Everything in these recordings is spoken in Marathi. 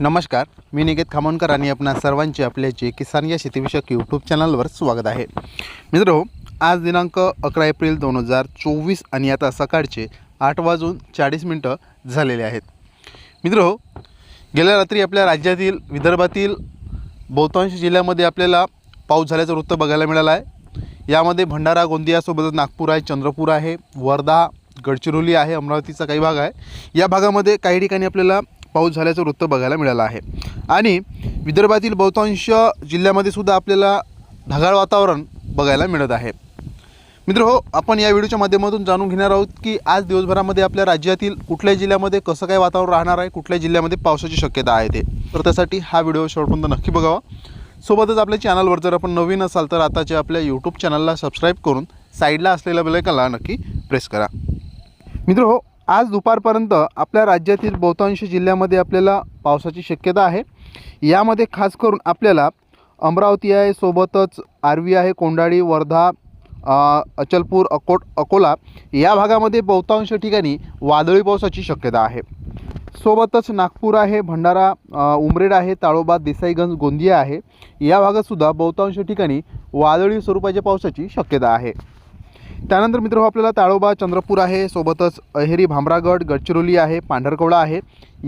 नमस्कार मी निकेत खामोणकर आणि आपणा सर्वांचे आपल्याचे किसान या शेतीविषयक यूट्यूब चॅनलवर स्वागत आहे. मित्र आज दिनांक अकरा एप्रिल दोन हजार चोवीस आणि आता सकाळचे आठ वाजून चाळीस मिनटं झालेले आहेत. मित्र गेल्या रात्री आपल्या राज्यातील विदर्भातील बहुतांश जिल्ह्यामध्ये आपल्याला पाऊस झाल्याचं वृत्त बघायला मिळालं आहे. यामध्ये भंडारा गोंदियासोबतच नागपूर आहे चंद्रपूर आहे वर्धा गडचिरोली आहे अमरावतीचा काही भाग आहे. या भागामध्ये काही ठिकाणी आपल्याला पाऊस झाल्याचं वृत्त बघायला मिळालं आहे. आणि विदर्भातील बहुतांश जिल्ह्यामध्ये सुद्धा आपल्याला ढगाळ वातावरण बघायला मिळत आहे. मित्र हो आपण या व्हिडिओच्या माध्यमातून जाणून घेणार आहोत की आज दिवसभरामध्ये आपल्या राज्यातील कुठल्या जिल्ह्यामध्ये कसं काय वातावरण राहणार आहे कुठल्या जिल्ह्यामध्ये पावसाची शक्यता आहे ते. तर त्यासाठी हा व्हिडिओ शेवटपर्यंत नक्की बघावा. सोबतच आपल्या चॅनलवर जर आपण नवीन असाल तर आताच्या आपल्या यूट्यूब चॅनलला सबस्क्राईब करून साईडला असलेल्या बेलायकनला नक्की प्रेस करा. मित्र हो आज दुपारपर्यंत आपल्या राज्यातील बहुतांश जिल्ह्यामध्ये आपल्याला पावसाची शक्यता आहे. यामध्ये खास करून आपल्याला अमरावती आहे सोबतच आर्वी आहे कोंडाळी वर्धा अचलपूर अकोट अकोला या भागामध्ये बहुतांश ठिकाणी वादळी पावसाची शक्यता आहे. सोबतच नागपूर आहे भंडारा उमरेड आहे ताळोबा देसाईगंज गोंदिया आहे. या भागातसुद्धा बहुतांश ठिकाणी वादळी स्वरूपाच्या पावसाची शक्यता आहे. त्यानंतर मित्र हो, आपल्याला ताळोबा चंद्रपूर आहे सोबतच अहेरी भामरागड गडचिरोली आहे पांढरकवडा आहे.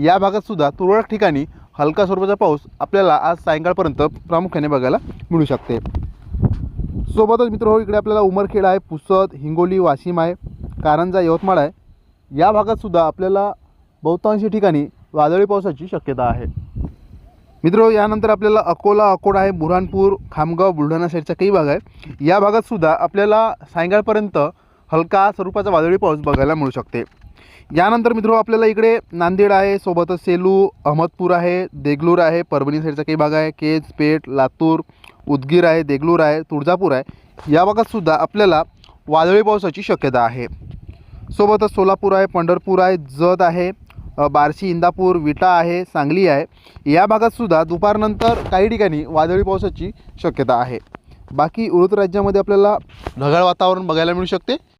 या भागातसुद्धा तुरळक ठिकाणी हलका स्वरूपाचा पाऊस आपल्याला आज सायंकाळपर्यंत प्रामुख्याने बघायला मिळू शकते. सोबतच मित्र हो इकडे आपल्याला उमरखेड आहे पुसद हिंगोली वाशिम आहे कारंजा यवतमाळ आहे. या भागातसुद्धा आपल्याला बहुतांशी ठिकाणी वादळी पावसाची शक्यता आहे. मित्र यानंतर आपल्याला अकोला अकोडा आहे बुऱ्हाणपूर खामगाव बुलढाणा साईडचा काही भाग आहे. या भागात सुद्धा आपल्याला सायंकाळपर्यंत हलका स्वरूपाचा वादळी पाऊस बघायला मिळू शकते. यानंतर मित्र आपल्याला इकडे नांदेड आहे सोबतच सेलू अहमदपूर आहे देगलूर आहे परभणी साईडचा काही भाग आहे केज पेठ लातूर उदगीर आहे देगलूर आहे तुळजापूर आहे. या भागात सुद्धा आपल्याला वादळी पावसाची शक्यता आहे. सोबतच सोलापूर आहे पंढरपूर आहे जत आहे बार्शी इंदापूर विटा आहे सांगली आहे. या भागातसुद्धा दुपारनंतर काही ठिकाणी वादळी पावसाची शक्यता आहे. बाकी उर्वरित राज्यामध्ये आपल्याला ढगाळ वातावरण बघायला मिळू शकते.